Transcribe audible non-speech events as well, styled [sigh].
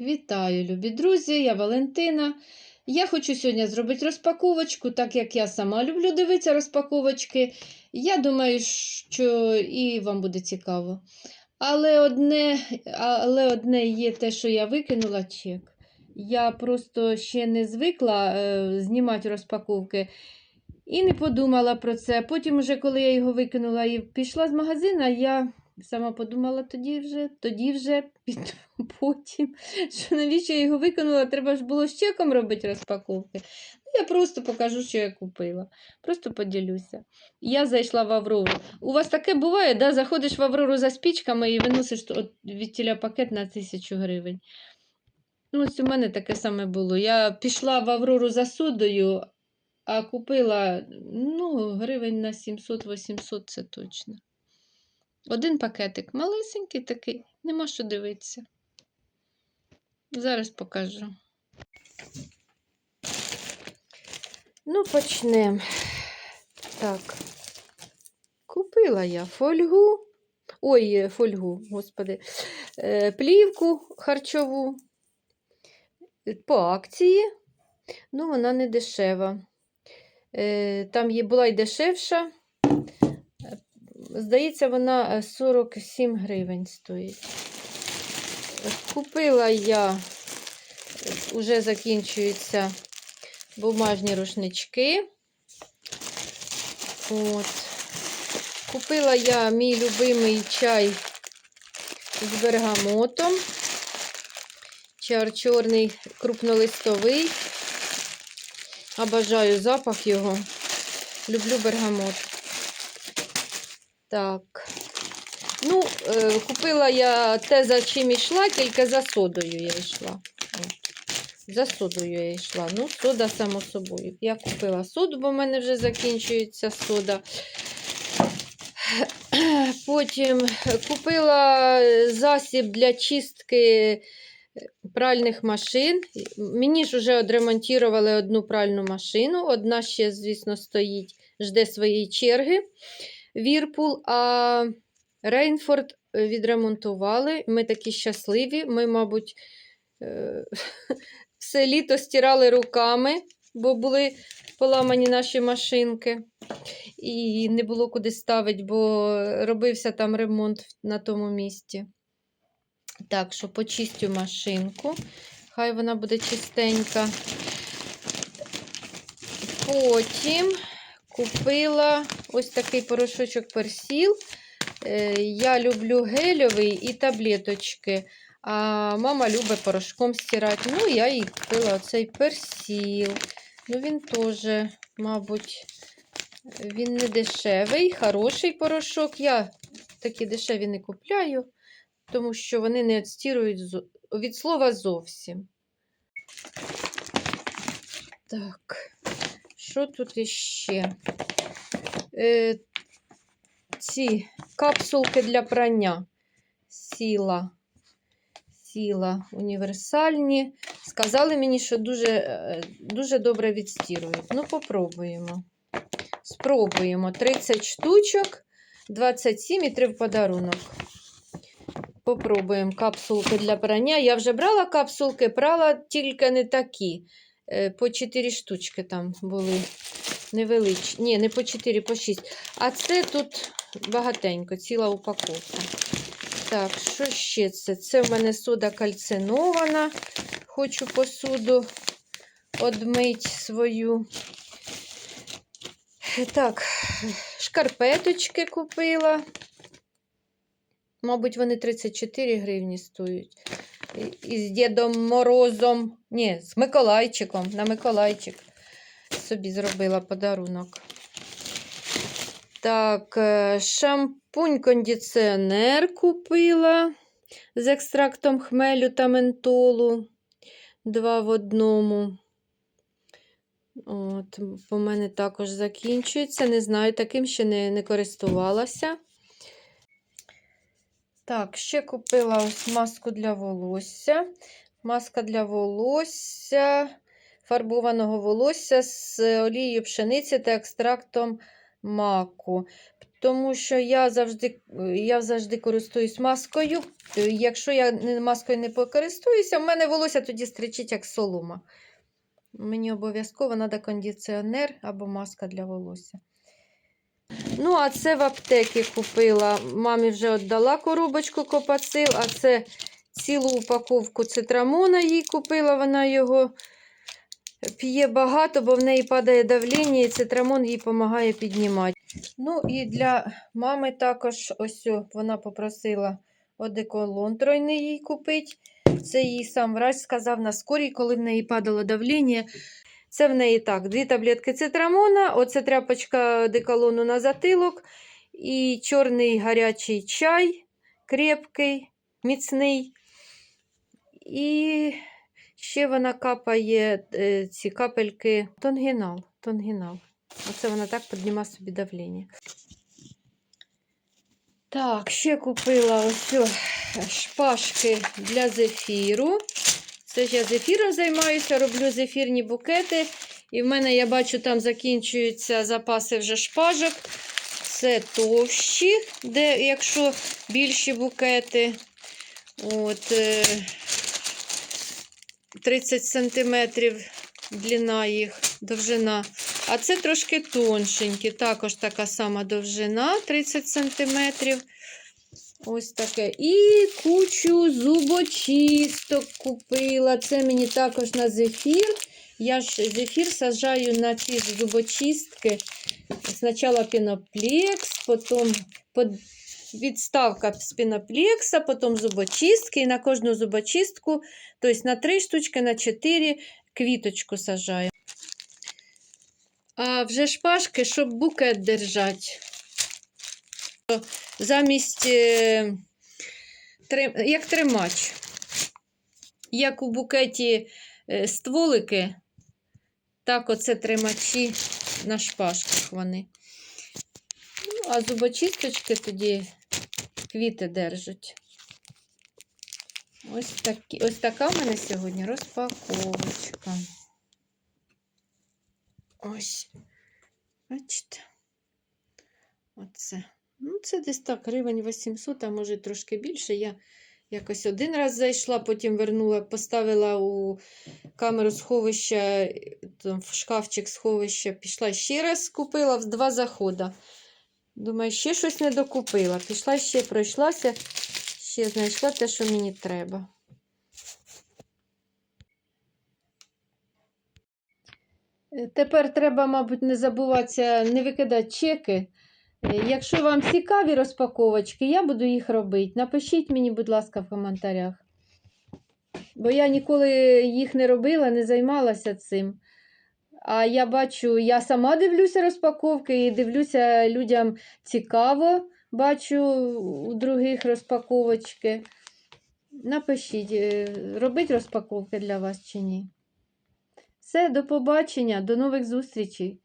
Вітаю, любі друзі! Я Валентина. Я хочу сьогодні зробити розпаковочку, так як я сама люблю дивитися розпаковочки. Я думаю, що і вам буде цікаво. Але одне, але одне є те, що я викинула чек. Я просто ще не звикла е, знімати розпаковки і не подумала про це. Потім, уже, коли я його викинула і пішла з магазину, я сама подумала тоді вже, тоді вже [laughs] потім, що навіщо я його викинула, треба ж було з чеком робити розпаковки. Ну, Я просто покажу, що я купила. Просто поділюся. Я зайшла в Аврору. У вас таке буває, да? заходиш в Аврору за спічками і виносиш від тіля пакет на тисячу гривень. Ну, ось у мене таке саме було. Я пішла в Аврору за содою, а купила ну, гривень на 700-800, це точно. Один пакетик малесенький такий, нема що дивитися. Зараз покажу. Ну, почнемо. Так. Купила я фольгу. Ой, е, фольгу, господи, е, плівку харчову по акції. Ну, вона не дешева. Е, Там є, була й дешевша. Е, Здається, вона е, 47 гривень стоїть. Е, Купила я, вже закінчуються бумажні рушнички. От. Купила я мій любимий чай з бергамотом. Чар чорний крупнолистовий. Обожаю запах його. Люблю бергамот. Так. Ну, е, купила я те, за чим йшла, тільки за содою я йшла. За содою я йшла. Ну, сода, само собою. Я купила соду, бо в мене вже закінчується сода. Потім купила засіб для чистки пральних машин. Мені ж вже відремонтували одну пральну машину. Одна ще, звісно, стоїть, жде своєї черги. Вірпул, а Рейнфорд відремонтували. Ми такі щасливі. Ми, мабуть, е, [laughs] все літо стирали руками, бо були поламані наші машинки. І не було куди ставити, бо робився там ремонт на тому місці. Так, що почистю машинку. Хай вона буде чистенька. Потім купила ось такий порошочок персіл. Е, Я люблю гельовий і таблеточки. А мама любить порошком стирати. Ну, я їй купила оцей персіл. Ну, він теж, мабуть, він не дешевий, хороший порошок. Я такі дешеві не купляю, тому що вони не відстірують від слова зовсім. Так, що тут іще? Е, ці капсулки для прання. Сіла. Сіла універсальні. Сказали мені, що дуже, е, дуже добре відстірують. Ну, попробуємо. Спробуємо 30 штучок, 27 і 3 в подарунок. Попробуємо капсулки для прання. Я вже брала капсулки, брала тільки не такі. Е, По 4 штучки там були невеличкі. Ні, не по 4, по 6. А це тут багатенько, ціла упаковка. Так, що ще це? Це в мене сода кальцинована. Хочу посуду одмить свою. Так, шкарпеточки купила. Мабуть, вони 34 гривні стоять. І- з Дідом Морозом. Ні, з Миколайчиком. На Миколайчик собі зробила подарунок. Так, е, шампунь-кондиціонер купила з екстрактом хмелю та ментолу. Два в одному. От, у мене також закінчується. Не знаю, таким ще не, не користувалася. Так, ще купила маску для волосся. Маска для волосся, фарбованого волосся з олією пшениці та екстрактом маку. тому що я завжди, я завжди користуюсь маскою. Якщо я маскою не покористуюся, в мене волосся тоді стричить як солома. Мені обов'язково треба кондиціонер або маска для волосся. Ну, а це в аптеки купила. Мамі вже віддала коробочку копацил, а це цілу упаковку цитрамона їй купила. Вона його п'є багато, бо в неї падає давлення, і цитрамон їй допомагає піднімати. Ну і для мами також ось вона попросила одеколон тройний їй купити. Це їй сам врач сказав на скорій, коли в неї падало давлення. Це в неї так: дві таблетки цитрамона, оце тряпочка одеколону на затилок і чорний гарячий чай, крепкий, міцний. І ще вона капає е, ці капельки тонгінал. тонгінал. Оце вона так піднімає собі давлення. Так, ще купила ось шпажки для зефіру. Це ж я зефіром займаюся, роблю зефірні букети. І в мене, я бачу, там закінчуються запаси вже шпажок. Це товщі, де, якщо більші букети. От, е, 30 сантиметрів длина їх, довжина. А це трошки тоншенькі, також така сама довжина 30 сантиметрів. Ось таке. І кучу зубочисток купила. Це мені також на зефір. Я ж зефір саджаю на ж зубочистки. Спочатку піноплекс, потім відставка з потім зубочистки. І на кожну зубочистку, тобто на 3 штучки, на 4 квіточку сажаю. А вже шпажки, щоб букет держати. Замість е, як тримач. Як у букеті е, стволики, так оце тримачі на шпажках вони. А зубочисточки тоді квіти держать. Ось, такі, ось така в мене сьогодні розпаковочка. Ось. Бачите? Оце. Ну, це десь так, гривень 800, а може трошки більше. Я якось один раз зайшла, потім вернула, поставила у камеру сховища, в шкафчик сховища, пішла ще раз купила в два заходи. Думаю, ще щось не докупила. Пішла ще пройшлася, ще знайшла те, що мені треба. Е, Тепер треба, мабуть, не забуватися, не викидати чеки. Е, Якщо вам цікаві розпаковочки, я буду їх робити. Напишіть мені, будь ласка, в коментарях. Бо я ніколи їх не робила, не займалася цим. А я бачу, я сама дивлюся розпаковки і дивлюся, людям цікаво, бачу у других розпаковочки. Напишіть, е, робить розпаковки для вас чи ні. Все, до побачення, до нових зустрічей.